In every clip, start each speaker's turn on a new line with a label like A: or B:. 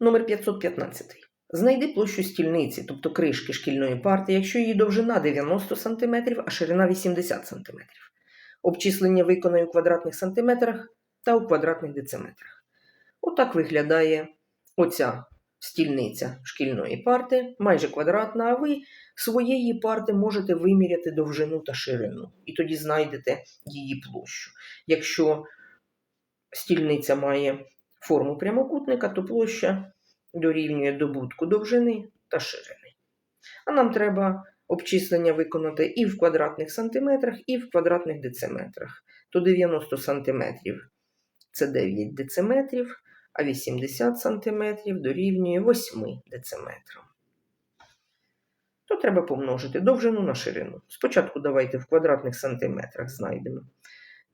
A: Номер 515. Знайди площу стільниці, тобто кришки шкільної парти, якщо її довжина 90 см, а ширина 80 см. Обчислення виконаю у квадратних сантиметрах та у квадратних дециметрах. Отак виглядає оця стільниця шкільної парти, майже квадратна, а ви своєї парти можете виміряти довжину та ширину. І тоді знайдете її площу. Якщо стільниця має форму прямокутника, то площа дорівнює добутку довжини та ширини. А нам треба обчислення виконати і в квадратних сантиметрах, і в квадратних дециметрах. То 90 сантиметрів це 9 дециметрів, а 80 сантиметрів дорівнює 8 дециметрам. То треба помножити довжину на ширину. Спочатку давайте в квадратних сантиметрах знайдемо.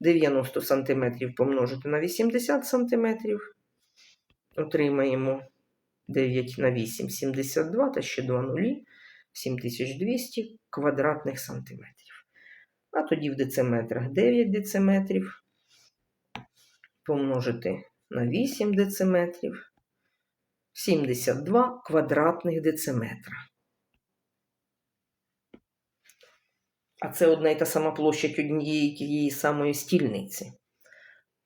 A: 90 сантиметрів помножити на 80 сантиметрів. Отримаємо 9 на 8 72 та ще 2 нулі 7200 квадратних сантиметрів. А тоді в дециметрах 9 дециметрів помножити на 8 дециметрів 72 квадратних дециметра. А це одна і та сама площа однієї тієї самої стільниці.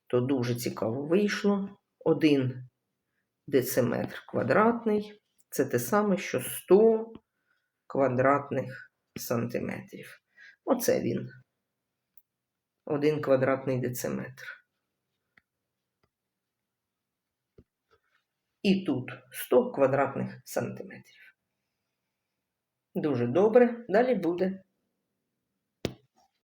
A: То дуже цікаво вийшло. 1 дециметр квадратний це те саме, що 100 квадратних сантиметрів. Оце він. 1 квадратний дециметр. І тут 100 квадратних сантиметрів. Дуже добре. Далі буде